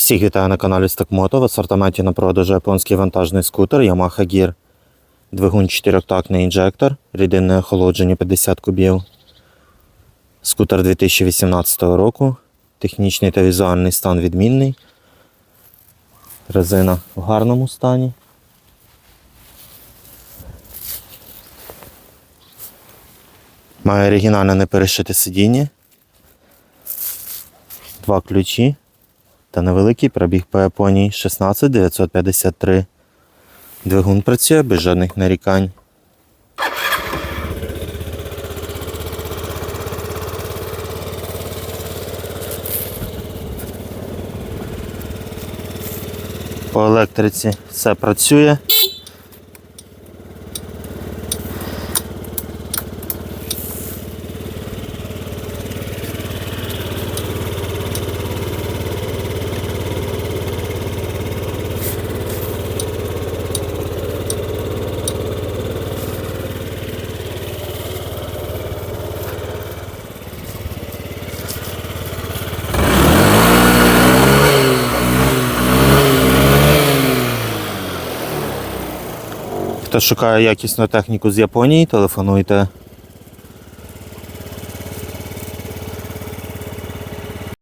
Всіх вітаю на каналі Стокмото. В асортименті на продажу японський вантажний скутер Yamaha Gear. Двигун 4-тактний інжектор, рідинне охолодження 50 кубів. Скутер 2018 року. Технічний та візуальний стан відмінний. Резина в гарному стані. Має оригінальне неперешите сидіння. Два ключі та невеликий пробіг по Японії 16953. Двигун працює без жодних нарікань. По електриці все працює. Хто шукає якісну техніку з Японії, телефонуйте